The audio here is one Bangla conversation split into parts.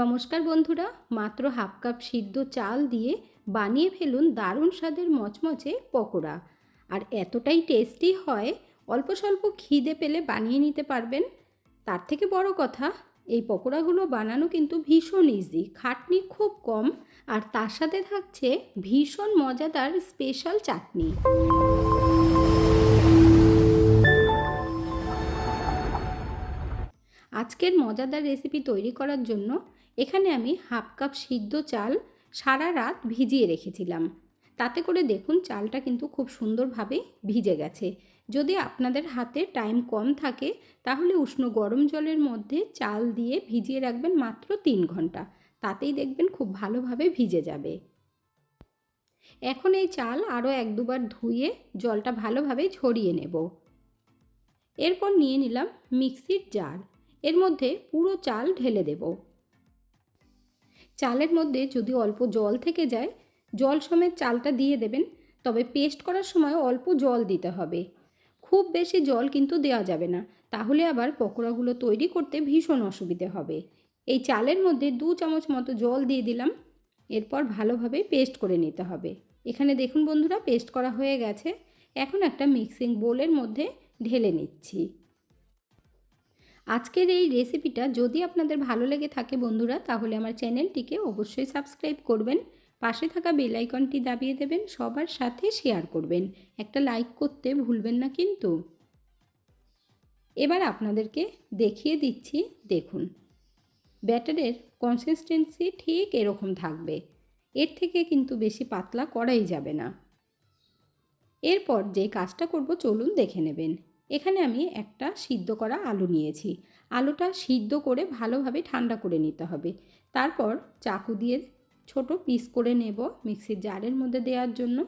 নমস্কার বন্ধুরা, মাত্র হাফ কাপ সিদ্ধ চাল দিয়ে বানিয়ে ফেলুন দারুণ স্বাদের মচমচে পকোড়া। আর এতটাই টেস্টি হয়, অল্প স্বল্প খিদে পেলে বানিয়ে নিতে পারবেন। তার থেকে বড় কথা, এই পকোড়াগুলো বানানো কিন্তু ভীষণ ইজি খাটনি খুব কম, আর তার সাথে থাকছে ভীষণ মজাদার স্পেশাল চাটনি। আজকের মজাদার রেসিপি তৈরি করার জন্য এখানে আমি হাফ কাপ সিদ্ধ চাল সারা রাত ভিজিয়ে রেখেছিলাম। তাতে করে দেখুন চালটা কিন্তু খুব সুন্দরভাবে ভিজে গেছে। যদি আপনাদের হাতে টাইম কম থাকে, তাহলে উষ্ণ গরম জলের মধ্যে চাল দিয়ে ভিজিয়ে রাখবেন মাত্র তিন ঘণ্টা। তাতেই দেখবেন খুব ভালোভাবে ভিজে যাবে। এখন এই চাল আরও এক দুবার ধুয়ে জলটা ভালোভাবে ঝরিয়ে নেব। এরপর নিয়ে নিলাম মিক্সির জার এর মধ্যে পুরো চাল ঢেলে দেব। চালের মধ্যে যদি অল্প জল থেকে যায়, জল সমেত চালটা দিয়ে দেবেন, তবে পেস্ট করার সময় অল্প জল দিতে হবে। খুব বেশি জল কিন্তু দেওয়া যাবে না, তাহলে আবার পকোড়াগুলো তৈরি করতে ভীষণ অসুবিধে হবে। এই চালের মধ্যে দু চামচ মতো জল দিয়ে দিলাম, এরপর ভালোভাবে পেস্ট করে নিতে হবে। এখানে দেখুন বন্ধুরা, পেস্ট করা হয়ে গেছে। এখন একটা মিক্সিং বোলের মধ্যে ঢেলে নিচ্ছি। আজকের এই রেসিপিটা যদি আপনাদের ভালো লেগে থাকে বন্ধুরা, তাহলে আমার চ্যানেলটিকে অবশ্যই সাবস্ক্রাইব করবেন, পাশে থাকা বেল আইকনটি দাবিয়ে দেবেন, সবার সাথে শেয়ার করবেন। একটা লাইক করতে ভুলবেন না কিন্তু। এবার আপনাদেরকে দেখিয়ে দিচ্ছি, দেখুন। ব্যাটারের কনসিস্টেন্সি ঠিক এরকম থাকবে। এর থেকে কিন্তু বেশি পাতলা করাই যাবে না। এরপর যে কাজটা করব, চলুন দেখে নেবেন। এখানে আমি একটা সিদ্ধ করা আলু নিয়েছি। আলুটা সিদ্ধ করে ভালোভাবে ঠান্ডা করে নিতে হবে। তারপর চাকু দিয়ে ছোট পিস করে নেব মিক্সির জারের মধ্যে দেওয়ার জন্য।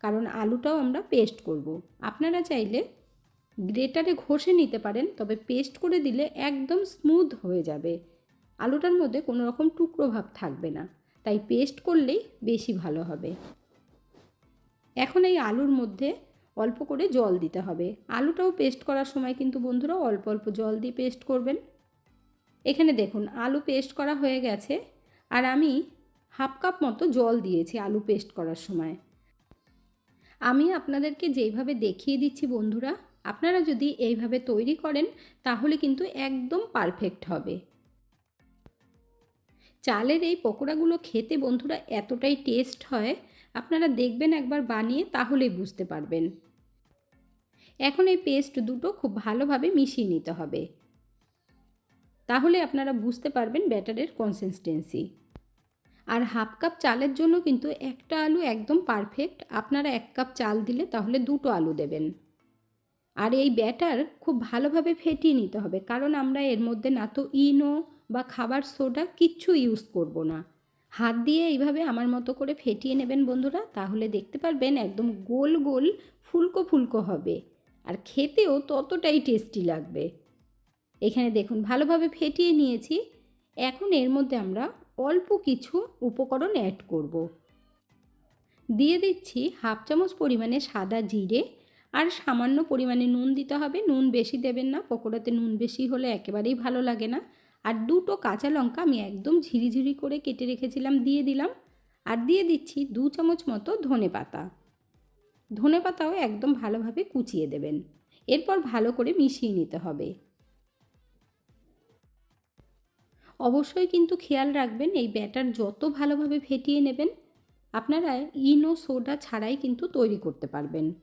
কারণ আলুটাও আমরা পেস্ট করব। আপনারা চাইলে গ্রেটারে ঘষে নিতে পারেন, তবে পেস্ট করে দিলে একদম স্মুথ হয়ে যাবে। আলুটার মধ্যে কোনো রকম টুকরো ভাব থাকবে না। তাই পেস্ট করলেই বেশি ভালো হবে। এখন এই আলুর মধ্যে অল্প করে জল দিতে হবে। আলুটাও পেস্ট করার সময় কিন্তু বন্ধুরা অল্প অল্প জল দিয়ে পেস্ট করবেন। এখানে দেখুন, আলু পেস্ট করা হয়ে গেছে আর আমি হাফ কাপ মতো জল দিয়েছি আলু পেস্ট করার সময়। আমি আপনাদেরকে যেইভাবে দেখিয়ে দিচ্ছি বন্ধুরা, আপনারা যদি এইভাবে তৈরি করেন তাহলে কিন্তু একদম পারফেক্ট হবে। চালের এই পকোড়াগুলো খেতে বন্ধুরা এতটাই টেস্ট হয় আপনারা দেখবেন একবার বানিয়ে তাহলেই বুঝতে পারবেন। এখন এই পেস্ট দুটো খুব ভালোভাবে মিশিয়ে নিতে হবে। তাহলে আপনারা বুঝতে পারবেন ব্যাটারের কনসিস্টেন্সি আর হাফ কাপ চালের জন্য কিন্তু একটা আলু একদম পারফেক্ট আপনারা এক কাপ চাল দিলে তাহলে দুটো আলু দেবেন। আর এই ব্যাটার খুব ভালোভাবে ফেটিয়ে নিতে হবে, কারণ আমরা এর মধ্যে না তো ইনো বা খাবার সোডা কিচ্ছু ইউজ করব না। হাত দিয়ে এইভাবে আমার মতো করে ফেটিয়ে নেবেন বন্ধুরা, তাহলে দেখতে পারবেন একদম গোল গোল ফুলকো ফুলকো হবে। আর খেতেও ততটাই টেস্টি লাগবে। এখানে দেখুন, ভালোভাবে ফেটিয়ে নিয়েছি। এখন এর মধ্যে আমরা অল্প কিছু উপকরণ অ্যাড করব। দিয়ে দিচ্ছি হাফ চামচ পরিমাণে সাদা জিরে আর সামান্য পরিমাণে নুন দিতে হবে। নুন বেশি দেবেন না, পকোড়াতে নুন বেশি হলে একেবারেই ভালো লাগে না। আর দুটো কাঁচা লঙ্কা আমি একদম ঝিরিঝিরি করে কেটে রেখেছিলাম, দিয়ে দিলাম। আর দিয়ে দিচ্ছি দু চামচ মতো ধনে পাতা। ধনে পাতাও একদম ভালোভাবে কুচিয়ে দেবেন। এরপর ভালো করে মিশিয়ে নিতে হবে। অবশ্যই কিন্তু খেয়াল রাখবেন, এই ব্যাটার যত ভালোভাবে ফেটিয়ে নেবেন, আপনারা ইনো সোডা ছাড়াই কিন্তু তৈরি করতে পারবেন।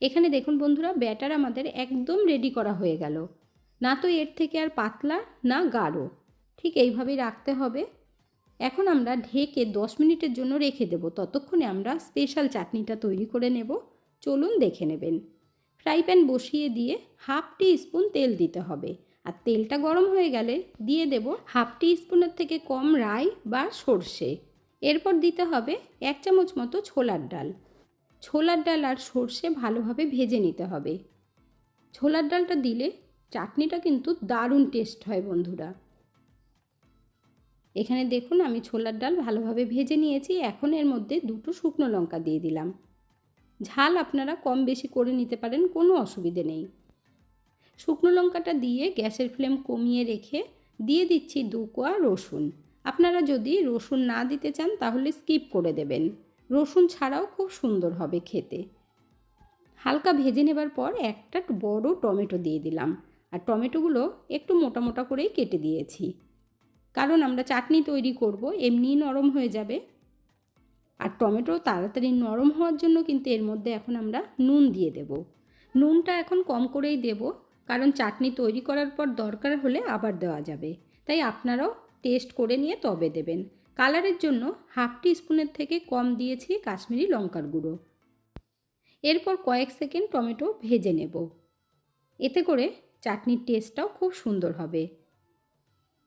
এখানে দেখুন বন্ধুরা, ব্যাটার আমাদের একদম রেডি করা হয়ে গেল। না তো এর থেকে আর পাতলা, না গাঢ়। ঠিক এইভাবেই রাখতে হবে। এখন আমরা ঢেকে দশ মিনিটের জন্য রেখে দেব। ততক্ষণে আমরা স্পেশাল চাটনিটা তৈরি করে নেব। চলুন দেখে নেবেন। ফ্রাই প্যান বসিয়ে দিয়ে হাফ টি স্পুন তেল দিতে হবে। আর তেলটা গরম হয়ে গেলে দিয়ে দেব হাফ টি স্পুনের থেকে কম রাই বা সর্ষে। এরপর দিতে হবে এক চামচ মতো ছোলার ডাল। ছোলার ডাল আর সর্ষে ভালোভাবে ভেজে নিতে হবে। ছোলার ডালটা দিলে চাটনিটা কিন্তু দারুণ টেস্ট হয় বন্ধুরা। এখানে দেখুন আমি ছোলার ডাল ভালোভাবে ভেজে নিয়েছি, এখন এর মধ্যে দুটো শুকনো লঙ্কা দিয়ে দিলাম। ঝাল আপনারা কম বেশি করে নিতে পারেন, কোনো অসুবিধে নেই। শুকনো লঙ্কাটা দিয়ে গ্যাসের ফ্লেম কমিয়ে রেখে দিয়ে দিচ্ছি দু কোয়া রসুন। আপনারা যদি রসুন না দিতে চান, তাহলে স্কিপ করে দেবেন। রসুন ছাড়াও খুব সুন্দর হবে খেতে। হালকা ভেজে নেবার পর একটা বড় টমেটো দিয়ে দিলাম। আর টমেটোগুলো একটু মোটা মোটা করেই কেটে দিয়েছি। কারণ আমরা চাটনি তৈরি করব এমনি নরম হয়ে যাবে। আর টমেটো তাড়াতাড়ি নরম হওয়ার জন্য কিন্তু এর মধ্যে এখন আমরা নুন দিয়ে দেব। নুনটা এখন কম করেই দেব, কারণ চাটনি তৈরি করার পর দরকার হলে আবার দেওয়া যাবে। তাই আপনারাও টেস্ট করে নিয়ে তবে দেবেন। কালারের জন্য হাফ টি স্পুনের থেকে কম দিয়েছি কাশ্মীরি লঙ্কার গুঁড়ো। এরপর কয়েক সেকেন্ড টমেটো ভেজে নেব। এতে করে চাটনির টেস্টটাও খুব সুন্দর হবে।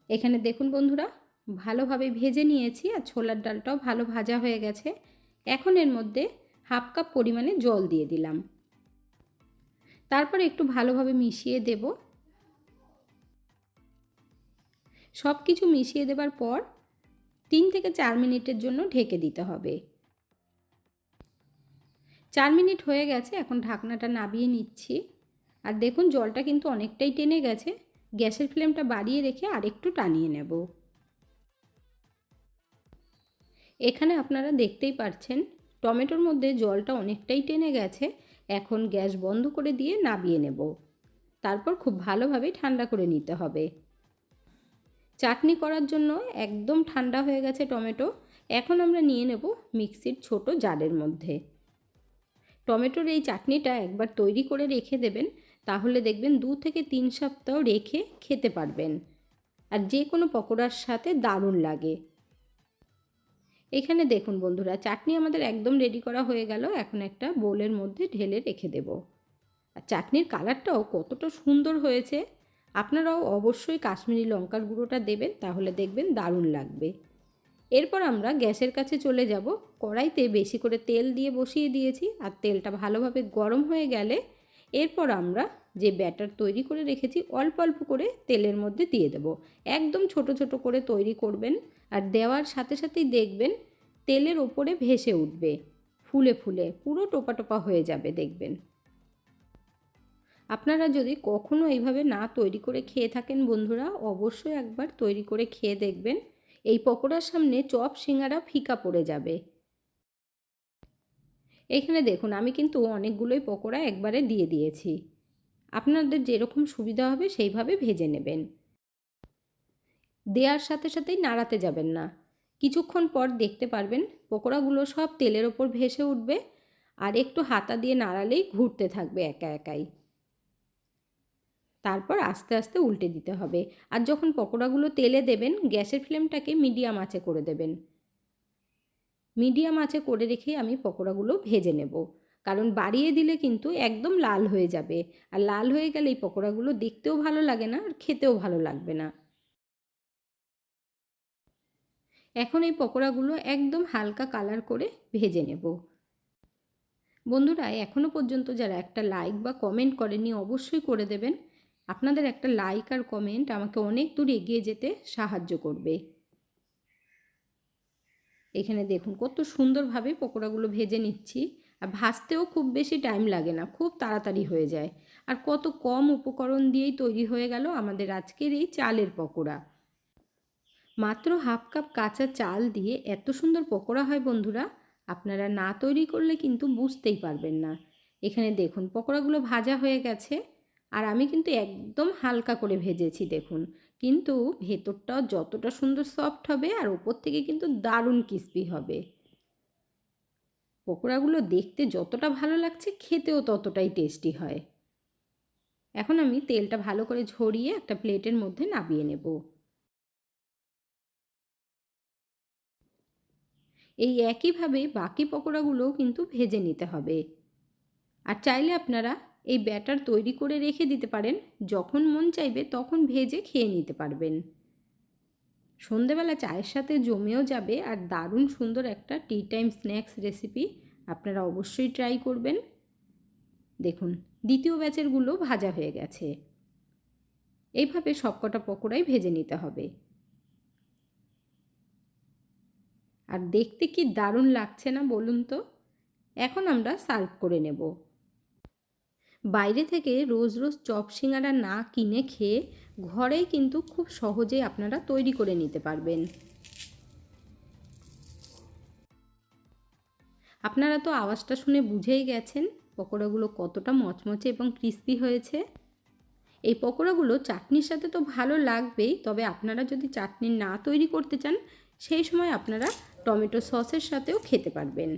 এখানে দেখুন বন্ধুরা, ভালোভাবে ভেজে নিয়েছি আর ছোলার ডালটাও ভালো ভাজা হয়ে গেছে। এখন এর মধ্যে হাফ কাপ পরিমাণে জল দিয়ে দিলাম। তারপর একটু ভালোভাবে মিশিয়ে দেব। সব কিছু মিশিয়ে দেবার পর তিন থেকে চার মিনিটের জন্য ঢেকে দিতে হবে। চার মিনিট হয়ে গেছে, এখন ঢাকনাটা নাবিয়ে নিচ্ছি। আর দেখুন, জলটা কিন্তু অনেকটাই টেনে গেছে। গ্যাসের ফ্লেমটা বাড়িয়ে রেখে আরেকটু টানিয়ে নেব। এখানে আপনারা দেখতেই পাচ্ছেন টমেটোর মধ্যে জলটা অনেকটাই টেনে গেছে। এখন গ্যাস বন্ধ করে দিয়ে নাবিয়ে নেব। তারপর খুব ভালোভাবে ঠান্ডা করে নিতে হবে। চাটনি করার জন্য একদম ঠান্ডা হয়ে গেছে টমেটো। এখন আমরা নিয়ে নেব মিক্সির ছোট জারের মধ্যে। টমেটোর এই চাটনিটা একবার তৈরি করে রেখে দেবেন। তাহলে দেখবেন দু থেকে তিন সপ্তাহ রেখে খেতে পারবেন। আর যে কোনো পকোড়ার সাথে দারুণ লাগে। এখানে দেখুন বন্ধুরা, চাটনি আমাদের একদম রেডি করা হয়ে গেল। এখন একটা বোলের মধ্যে ঢেলে রেখে দেব। আর চাটনির কালারটাও কতটা সুন্দর হয়েছে। আপনারাও অবশ্যই কাশ্মীরি লঙ্কার গুঁড়োটা দেবেন, তাহলে দেখবেন দারুণ লাগবে। এরপর আমরা গ্যাসের কাছে চলে যাব। কড়াইতে বেশি করে তেল দিয়ে বসিয়ে দিয়েছি। আর তেলটা ভালোভাবে গরম হয়ে গেলে এরপর আমরা যে ব্যাটার তৈরি করে রেখেছি, অল্প অল্প করে তেলের মধ্যে দিয়ে দেব। একদম ছোট ছোট করে তৈরি করবেন আর দেওয়ার সাথে সাথেই দেখবেন তেলের ওপরে ভেসে উঠবে, ফুলে ফুলে, পুরো টোপা টোপা হয়ে যাবে দেখবেন। আপনারা যদি কখনও এইভাবে না তৈরি করে খেয়ে থাকেন বন্ধুরা, অবশ্যই একবার তৈরি করে খেয়ে দেখবেন। এই পকোড়ার সামনে চপ, সিঙ্গারা, ফিকা পড়ে যাবে। এখানে দেখুন, আমি কিন্তু অনেকগুলোই পকোড়া একবারে দিয়ে দিয়েছি। আপনাদের যেরকম সুবিধা হবে সেইভাবে ভেজে নেবেন। দেওয়ার সাথে সাথেই নাড়াতে যাবেন না। কিছুক্ষণ পর দেখতে পারবেন পকোড়াগুলো সব তেলের ওপর ভেসে উঠবে আর একটু হাতা দিয়ে নাড়ালেই ঘুরতে থাকবে একা একাই। তারপর আস্তে আস্তে উল্টে দিতে হবে আর যখন পকোড়াগুলো তেলে দেবেন, গ্যাসের ফ্লেমটাকে মিডিয়াম আঁচে করে দেবেন। মিডিয়াম আঁচে করে রেখেই আমি পকোড়াগুলো ভেজে নেব। কারণ বাড়িয়ে দিলে কিন্তু একদম লাল হয়ে যাবে। আর লাল হয়ে গেলে এই পকোড়াগুলো দেখতেও ভালো লাগে না আর খেতেও ভালো লাগবে না। এখন এই পকোড়াগুলো একদম হালকা কালার করে ভেজে নেব। বন্ধুরা এখনও পর্যন্ত যারা একটা লাইক বা কমেন্ট করেনি অবশ্যই করে দেবেন। আপনাদের একটা লাইক আর কমেন্ট আমাকে অনেক দূর এগিয়ে যেতে সাহায্য করবে। এখানে দেখুন, কত সুন্দরভাবে পকোড়াগুলো ভেজে নিচ্ছি। আর ভাজতেও খুব বেশি টাইম লাগে না, খুব তাড়াতাড়ি হয়ে যায়। আর কত কম উপকরণ দিয়েই তৈরি হয়ে গেল আমাদের আজকের এই চালের পকোড়া। মাত্র হাফ কাপ কাঁচা চাল দিয়ে এত সুন্দর পকোড়া হয় বন্ধুরা, আপনারা না তৈরি করলে কিন্তু বুঝতেই পারবেন না। এখানে দেখুন, পকোড়াগুলো ভাজা হয়ে গেছে আর আমি কিন্তু একদম হালকা করে ভেজেছি, দেখুন। কিন্তু ভেতরটাও যতটা সুন্দর সফট হবে আর ওপর থেকে কিন্তু দারুণ ক্রিস্পি হবে। পকোড়াগুলো দেখতে যতটা ভালো লাগছে, খেতেও ততটাই টেস্টি হয়। এখন আমি তেলটা ভালো করে ঝরিয়ে একটা প্লেটের মধ্যে নাবিয়ে নেব। এই একইভাবে বাকি পকোড়াগুলোও কিন্তু ভেজে নিতে হবে। আর চাইলে আপনারা এই ব্যাটার তৈরি করে রেখে দিতে পারেন, যখন মন চাইবে তখন ভেজে খেয়ে নিতে পারবেন। সন্ধেবেলা চায়ের সাথে জমেও যাবে আর দারুণ সুন্দর একটা টি টাইম স্ন্যাক্স রেসিপি আপনারা অবশ্যই ট্রাই করবেন। দেখুন, দ্বিতীয় ব্যাচেরগুলো ভাজা হয়ে গেছে। এইভাবে সবকটা পকোড়াই ভেজে নিতে হবে। আর দেখতে কি দারুণ লাগছে না বলুন তো? এখন আমরা সার্ভ করে নেব। বাইরে থেকে রোজ রোজ চপ সিঙ্গারা না কিনে খেয়ে ঘরেই কিন্তু খুব সহজেই আপনারা তৈরি করে নিতে পারবেন। আপনারা তো আওয়াজটা শুনে বুঝেই গেছেন পকোড়াগুলো কতটা মচমচে এবং ক্রিস্পি হয়েছে। এই পকোড়াগুলো চাটনির সাথে তো ভালো লাগবেই, তবে আপনারা যদি চাটনি না তৈরি করতে চান, সেই সময় আপনারা টমেটো সসের সাথেও খেতে পারবেন।